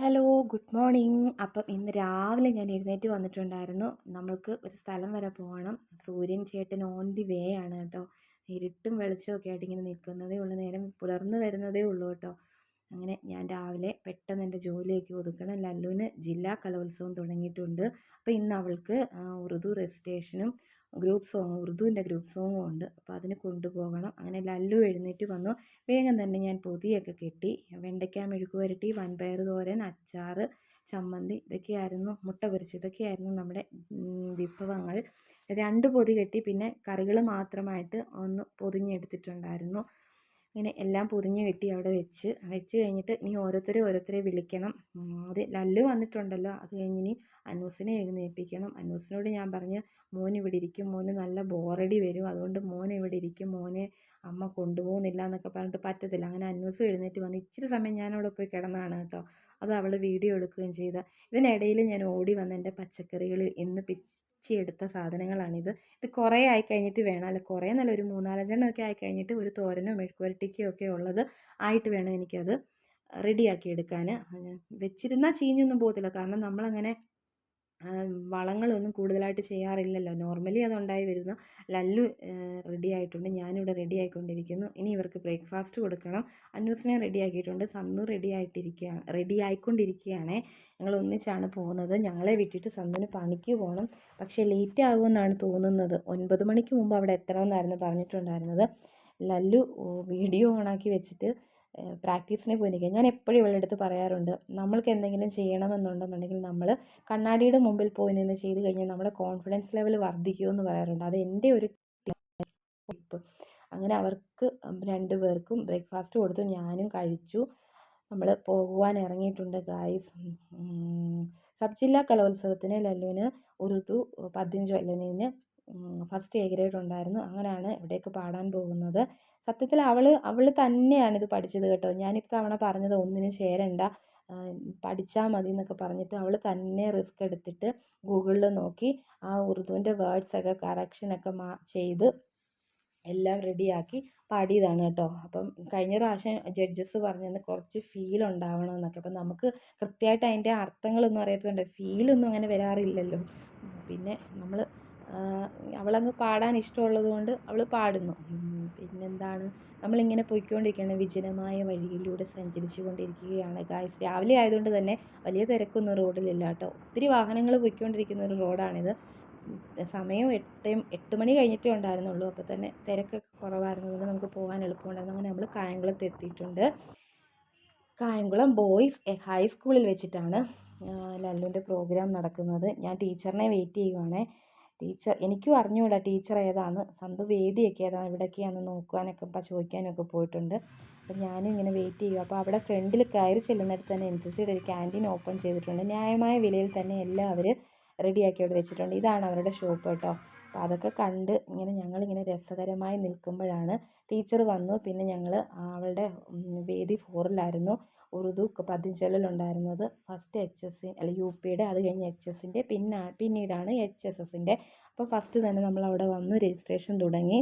Hello good morning. അപ്പം ഇന്ന് രാവിലെ ഞാൻ എഴുന്നേറ്റ് വന്നിട്ടുണ്ടായിരുന്നു. നമ്മൾക്ക് ഒരു സ്ഥലം വരെ പോകണം. സൂര്യൻ ചേട്ടൻ ഓൺ ദി വേ ആണ് കേട്ടോ. ഇരുട്ടും വെളിച്ചമൊക്കെ ആയിട്ട് ഇങ്ങനെ നിൽക്കുന്നതേ ഉള്ളൂ. നേരം പുലർന്നു വരുന്നതേ ഉള്ളൂ കേട്ടോ. അങ്ങനെ ഞാൻ രാവിലെ പെട്ടെന്ന് എന്റെ ജോലിയൊക്കെ ഒതുക്കണം. ലല്ലുവിന് ജില്ലാ കലോത്സവം തുടങ്ങിയിട്ടുണ്ട്. അപ്പോൾ ഇന്ന് അവൾക്ക് ഉറുദു റെസിറ്റേഷനും ഗ്രൂപ്പ് സോങ് ഉറുദുവിന്റെ ഗ്രൂപ്പ് സോങ്ങും ഉണ്ട്. അപ്പോൾ അതിന് കൊണ്ടുപോകണം. അങ്ങനെ ലല്ലു എഴുന്നേറ്റ് വന്നു. വേഗം തന്നെ ഞാൻ പൊതിയൊക്കെ കെട്ടി. വെണ്ടയ്ക്ക മെഴുക്ക് പുരട്ടി വൻപയർ തോരൻ അച്ചാർ ചമ്മന്തി ഇതൊക്കെയായിരുന്നു മുട്ട പൊരിച്ച് ഇതൊക്കെയായിരുന്നു നമ്മുടെ വിഭവങ്ങൾ. രണ്ട് പൊതി കെട്ടി. പിന്നെ കറികൾ മാത്രമായിട്ട് ഒന്ന് പൊതിഞ്ഞെടുത്തിട്ടുണ്ടായിരുന്നു. ഇങ്ങനെ എല്ലാം പൊതിഞ്ഞ് കെട്ടി അവിടെ വെച്ച് വെച്ച് കഴിഞ്ഞിട്ട് ഇനി ഓരോരുത്തരെ ഓരോരുത്തരെ വിളിക്കണം. അത് ലല്ലു വന്നിട്ടുണ്ടല്ലോ. അത് കഴിഞ്ഞ് ഇനി അനൂസിനെ എഴുന്നേൽപ്പിക്കണം. അനൂസിനോട് ഞാൻ പറഞ്ഞ് മോൻ ഇവിടെ ഇരിക്കും. മോന് നല്ല ബോറടി വരും. അതുകൊണ്ട് മോൻ ഇവിടെ ഇരിക്കും. മോനെ അമ്മ കൊണ്ടുപോകുന്നില്ല എന്നൊക്കെ പറഞ്ഞിട്ട് പറ്റത്തില്ല. അങ്ങനെ അന്നൂസും എഴുന്നേറ്റ് വന്ന് ഇച്ചിരി സമയം ഞാൻ അവിടെ പോയി കിടന്നതാണ് കേട്ടോ. അത് അവൾ വീഡിയോ എടുക്കുകയും ചെയ്ത. ഇതിനിടയിൽ ഞാൻ ഓടി വന്ന് എന്റെ പച്ചക്കറികളിൽ ഇന്ന് പിച്ചിയെടുത്ത സാധനങ്ങളാണിത്. ഇത് കുറേ ആയി കഴിഞ്ഞിട്ട് വേണം. അല്ല കുറേ നല്ല ഒരു മൂന്നാലഞ്ചെണ്ണമൊക്കെ ആയി കഴിഞ്ഞിട്ട് ഒരു തോരനും മെഴുക്കുവരട്ടിക്കോ ഒക്കെ ഉള്ളത് ആയിട്ട് വേണം എനിക്കത് റെഡിയാക്കി എടുക്കാൻ വെച്ചിരുന്നാൽ ചീഞ്ഞൊന്നും പോകത്തില്ല. കാരണം നമ്മളങ്ങനെ വളങ്ങളൊന്നും കൂടുതലായിട്ട് ചെയ്യാറില്ലല്ലോ. നോർമലി അതുണ്ടായി വരുന്നു ലല്ലു റെഡി ആയിട്ടുണ്ട്. ഞാനിവിടെ റെഡി ആയിക്കൊണ്ടിരിക്കുന്നു. ഇനി ഇവർക്ക് ബ്രേക്ക്ഫാസ്റ്റ് കൊടുക്കണം. അന്നൂസിനെ റെഡി ആക്കിയിട്ടുണ്ട്. സന്നു റെഡി ആയിട്ടിരിക്കുകയാണ് റെഡി ആയിക്കൊണ്ടിരിക്കുകയാണ്. ഞങ്ങൾ ഒന്നിച്ചാണ് പോകുന്നത്. ഞങ്ങളെ വിട്ടിട്ട് സന്നുവിന് പണിക്ക് പോകണം. പക്ഷേ ലേറ്റ് ആകുമെന്നാണ് തോന്നുന്നത്. ഒൻപത് മണിക്ക് മുമ്പ് അവിടെ എത്തണമെന്നായിരുന്നു പറഞ്ഞിട്ടുണ്ടായിരുന്നത്. ലല്ലു വീഡിയോ ഓണാക്കി വെച്ചിട്ട് പ്രാക്ടീസിന് പോയി നിൽക്കുക ഞാൻ എപ്പോഴും ഇവളുടെ അടുത്ത് പറയാറുണ്ട് നമ്മൾക്ക് എന്തെങ്കിലും ചെയ്യണമെന്നുണ്ടെന്നുണ്ടെങ്കിൽ നമ്മൾ കണ്ണാടിയുടെ മുമ്പിൽ പോയി നിന്ന് ചെയ്ത് കഴിഞ്ഞാൽ നമ്മുടെ കോൺഫിഡൻസ് ലെവൽ വർദ്ധിക്കുമെന്ന് പറയാറുണ്ട്. അത് എന്റെ ഒരു അങ്ങനെ അവർക്ക് രണ്ട് പേർക്കും ബ്രേക്ക്ഫാസ്റ്റ് കൊടുത്തു ഞാനും കഴിച്ചു. നമ്മൾ പോകുവാൻ ഇറങ്ങിയിട്ടുണ്ട് ഗായ്സ് സബ് ജില്ലാ കലോത്സവത്തിന് ലല്ലുവിന് ഉറുദു പദ്യം ചൊല്ലലിന് ഫസ്റ്റ് എ ഗ്രേഡ് ഉണ്ടായിരുന്നു. അങ്ങനെയാണ് ഇവിടേക്ക് പാടാൻ പോകുന്നത്. സത്യത്തിൽ അവൾ അവൾ തന്നെയാണ് ഇത് പഠിച്ചത് കേട്ടോ. ഞാൻ ഇത്തവണ പറഞ്ഞത് ഒന്നിനും ചേരണ്ട. പഠിച്ചാൽ മതി എന്നൊക്കെ പറഞ്ഞിട്ട് അവൾ തന്നെ റിസ്ക് എടുത്തിട്ട് ഗൂഗിളിൽ നോക്കി ആ ഉറുദുവിന്റെ വേർഡ്സൊക്കെ കറക്ഷനൊക്കെ മാ ചെയ്ത് എല്ലാം റെഡിയാക്കി പാടിയതാണ് കേട്ടോ. അപ്പം കഴിഞ്ഞ പ്രാവശ്യം ജഡ്ജസ് പറഞ്ഞത് കുറച്ച് ഫീൽ ഉണ്ടാവണം എന്നൊക്കെ അപ്പം നമുക്ക് കൃത്യമായിട്ട് അതിന്റെ അർത്ഥങ്ങളൊന്നും അറിയാത്തതുകൊണ്ട് ഫീലൊന്നും അങ്ങനെ വരാറില്ലല്ലോ. പിന്നെ നമ്മൾ അവളങ്ങ് പാടാൻ ഇഷ്ടമുള്ളത് കൊണ്ട് അവൾ പാടുന്നു. പിന്നെന്താണ്? നമ്മളിങ്ങനെ പോയിക്കൊണ്ടിരിക്കുകയാണ്. വിജനമായ വഴിയിലൂടെ സഞ്ചരിച്ചു കൊണ്ടിരിക്കുകയാണ്. ഗായ്സ് രാവിലെ ആയതുകൊണ്ട് തന്നെ വലിയ തിരക്കൊന്നും റോഡിലില്ല കേട്ടോ ഒത്തിരി വാഹനങ്ങൾ പോയിക്കൊണ്ടിരിക്കുന്ന ഒരു റോഡാണിത്. സമയം എട്ട് എട്ട് മണി കഴിഞ്ഞിട്ടേ ഉണ്ടായിരുന്നുള്ളൂ. അപ്പോൾ തന്നെ തിരക്കൊക്കെ കുറവായിരുന്നതുകൊണ്ട് നമുക്ക് പോകാൻ എളുപ്പമുണ്ടായിരുന്നു. അങ്ങനെ നമ്മൾ കായംകുളത്ത് എത്തിയിട്ടുണ്ട്. കായംകുളം ബോയ്സ് ഹൈസ്കൂളിൽ വെച്ചിട്ടാണ് ലല്ലുവിന്റെ പ്രോഗ്രാം നടക്കുന്നത്. ഞാൻ ടീച്ചറിനെ വെയിറ്റ് ചെയ്യുവാണേ. ടീച്ചർ എനിക്കും അറിഞ്ഞുകൂടാ ടീച്ചർ ഏതാണ് സന്തു വേദിയൊക്കെ ഏതാണ് ഇവിടെയൊക്കെയാണെന്ന് നോക്കുവാനൊക്കെ ചോദിക്കാനൊക്കെ പോയിട്ടുണ്ട്. അപ്പം ഞാനും ഇങ്ങനെ വെയിറ്റ് ചെയ്യുക അപ്പോൾ അവിടെ ഫ്രണ്ടിൽ കയറി ചെല്ലുന്നിടത്ത് തന്നെ എൻ സി സിയുടെ ഒരു ക്യാന്റീൻ ഓപ്പൺ ചെയ്തിട്ടുണ്ട്. ന്യായമായ വിലയിൽ തന്നെ എല്ലാം അവർ റെഡിയാക്കി അവിടെ വെച്ചിട്ടുണ്ട്. ഇതാണ് അവരുടെ ഷോപ്പ് കേട്ടോ. അപ്പോൾ അതൊക്കെ കണ്ട് ഇങ്ങനെ ഞങ്ങളിങ്ങനെ രസകരമായി നിൽക്കുമ്പോഴാണ് ടീച്ചർ വന്നു. പിന്നെ ഞങ്ങൾ അവളുടെ വേദി ഫോറിലായിരുന്നു ഉറുദു പതിഞ്ചൊല്ലുണ്ടായിരുന്നത് ഫസ്റ്റ് എച്ച് എസ് അല്ല യു പിയുടെ അത് കഴിഞ്ഞ് എച്ച് എസിന്റെ പിന്നെ പിന്നീടാണ് എച്ച് എസ് എസിന്റെ അപ്പോൾ ഫസ്റ്റ് തന്നെ നമ്മൾ അവിടെ വന്ന് രജിസ്ട്രേഷൻ തുടങ്ങി.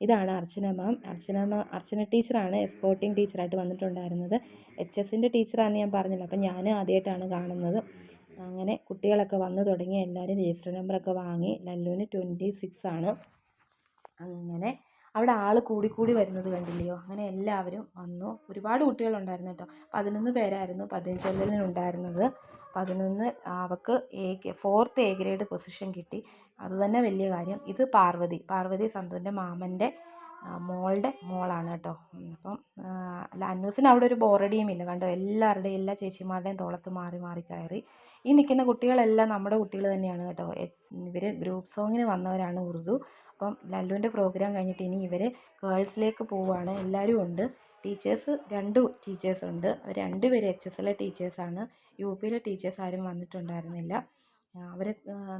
ഇതാണ് അർച്ചന മാം അർച്ചന മാം അർച്ചന ടീച്ചറാണ് എസ്കോട്ടിംഗ് ടീച്ചറായിട്ട് വന്നിട്ടുണ്ടായിരുന്നത്. എച്ച് എസിന്റെ ടീച്ചറാണെന്ന് ഞാൻ പറഞ്ഞില്ല അപ്പം ഞാൻ ആദ്യമായിട്ടാണ് കാണുന്നത്. അങ്ങനെ കുട്ടികളൊക്കെ വന്നു തുടങ്ങി എല്ലാവരും രജിസ്റ്റർ നമ്പറൊക്കെ വാങ്ങി. ലല്ലുവിന് ട്വന്റി സിക്സ് ആണ്. അങ്ങനെ അവിടെ ആൾ കൂടിക്കൂടി വരുന്നത് കണ്ടില്ലയോ? അങ്ങനെ എല്ലാവരും വന്നു. ഒരുപാട് കുട്ടികളുണ്ടായിരുന്നു കേട്ടോ. പതിനൊന്ന് പേരായിരുന്നു പതിനഞ്ചൊല്ലിനുണ്ടായിരുന്നത് പതിനൊന്ന് അവൾക്ക് A fourth A grade position കിട്ടി. അതുതന്നെ വലിയ കാര്യം. ഇത് പാർവതി. പാർവതി സന്തുവിന്റെ മാമന്റെ മോളുടെ മോളാണ് കേട്ടോ. അപ്പം അന്നൂസിന് അവിടെ ഒരു ബോറടിയും ഇല്ല. കണ്ടോ? എല്ലാവരുടെയും എല്ലാ ചേച്ചിമാരുടെയും തോളത്ത് മാറി മാറി കയറി. ഈ നിൽക്കുന്ന കുട്ടികളെല്ലാം നമ്മുടെ കുട്ടികൾ തന്നെയാണ് കേട്ടോ. ഇവർ ഗ്രൂപ്പ് സോങ്ങിന് വന്നവരാണ് ഉറുദു. അപ്പം ലല്ലുവിന്റെ പ്രോഗ്രാം കഴിഞ്ഞിട്ട് ഇനി ഇവർ ഗേൾസിലേക്ക് പോവുകയാണ് എല്ലാവരും ഉണ്ട്. ടീച്ചേഴ്സ് രണ്ട് ടീച്ചേഴ്സ് ഉണ്ട്. അവർ പേര് എച്ച് എസ് എല്ലെ ടീച്ചേഴ്സാണ്. യു പിയിലെ ടീച്ചേഴ്സ് ആരും വന്നിട്ടുണ്ടായിരുന്നില്ല. അവർ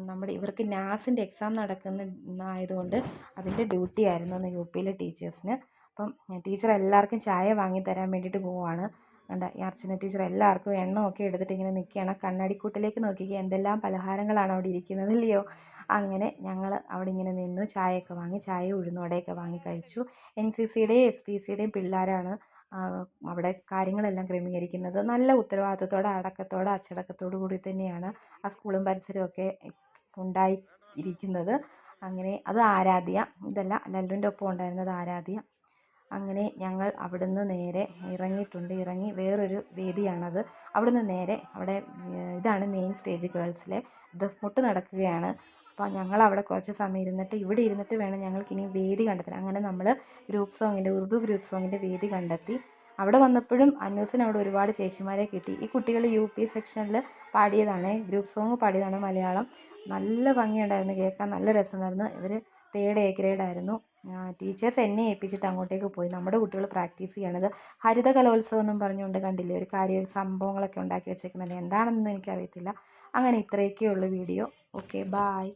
നമ്മുടെ ഇവർക്ക് നാസിന്റെ എക്സാം നടക്കുന്ന ആയതുകൊണ്ട് അതിന്റെ ഡ്യൂട്ടി ആയിരുന്നു യു പിയിലെ ടീച്ചേഴ്സിന്. അപ്പം ടീച്ചർ എല്ലാവർക്കും ചായ വാങ്ങി തരാൻ വേണ്ടിയിട്ട് പോവുകയാണ് കണ്ട ഈ അർച്ചന ടീച്ചർ എല്ലാവർക്കും എണ്ണമൊക്കെ എടുത്തിട്ട് ഇങ്ങനെ നിൽക്കുകയാണ്. കണ്ണാടിക്കൂട്ടിലേക്ക് നോക്കിക്കുക എന്തെല്ലാം പലഹാരങ്ങളാണ് അവിടെ ഇരിക്കുന്നത് ഇല്ലയോ അങ്ങനെ ഞങ്ങൾ അവിടെ ഇങ്ങനെ നിന്നു ചായയൊക്കെ വാങ്ങി ചായ ഉഴുന്നോടെയൊക്കെ വാങ്ങി കഴിച്ചു. എൻ സി സിയുടെയും എസ് പി സിയുടെയും പിള്ളേരാണ് അവിടെ കാര്യങ്ങളെല്ലാം ക്രമീകരിക്കുന്നത്. നല്ല ഉത്തരവാദിത്തത്തോടെ അടക്കത്തോടെ അച്ചടക്കത്തോടു കൂടി തന്നെയാണ് ആ സ്കൂളും പരിസരമൊക്കെ ഉണ്ടായിരിക്കുന്നത് അങ്ങനെ അത് ആരാധ്യ ഇതല്ല ലല്ലുവിന്റെ ഒപ്പം ഉണ്ടായിരുന്നത് ആരാധ്യ. അങ്ങനെ ഞങ്ങൾ അവിടുന്ന് നേരെ ഇറങ്ങിയിട്ടുണ്ട്. ഇറങ്ങി വേറൊരു വേദിയാണത്. അവിടുന്ന് നേരെ അവിടെ ഇതാണ് മെയിൻ സ്റ്റേജ് ഗേൾസിലെ ഇത് മുട്ട് നടക്കുകയാണ്. അപ്പോൾ ഞങ്ങൾ അവിടെ കുറച്ച് സമയം ഇരുന്നിട്ട് ഇവിടെ ഇരുന്നിട്ട് വേണം ഞങ്ങൾക്ക് ഇനി വേദി കണ്ടെത്താൻ. അങ്ങനെ നമ്മൾ ഗ്രൂപ്പ് സോങ്ങിന്റെ ഉറുദു ഗ്രൂപ്പ് സോങ്ങിന്റെ വേദി കണ്ടെത്തി. അവിടെ വന്നപ്പോഴും അന്നൂസിന് അവിടെ ഒരുപാട് ചേച്ചിമാരെ കിട്ടി. ഈ കുട്ടികൾ യു പി സെക്ഷനിൽ പാടിയതാണ് ഗ്രൂപ്പ് സോങ് പാടിയതാണ് മലയാളം. നല്ല ഭംഗിയുണ്ടായിരുന്നു കേൾക്കാൻ നല്ല രസമുണ്ടായിരുന്നു. ഇവർ തേർഡ് എ ഗ്രേഡ് ആയിരുന്നു. ടീച്ചേഴ്സ് എന്നെ ഏൽപ്പിച്ചിട്ട് അങ്ങോട്ടേക്ക് പോയി. നമ്മുടെ കുട്ടികൾ പ്രാക്ടീസ് ചെയ്യണത് ഹരിത കലോത്സവം എന്നും പറഞ്ഞുകൊണ്ട് കണ്ടില്ലേ? ഒരു കാര്യം സംഭവങ്ങളൊക്കെ ഉണ്ടാക്കി വെച്ചേക്കുന്നുണ്ട്. എന്താണെന്നൊന്നും എനിക്കറിയത്തില്ല. അങ്ങനെ ഇത്രയൊക്കെ ഉള്ളൂ വീഡിയോ ഓക്കെ ബായ്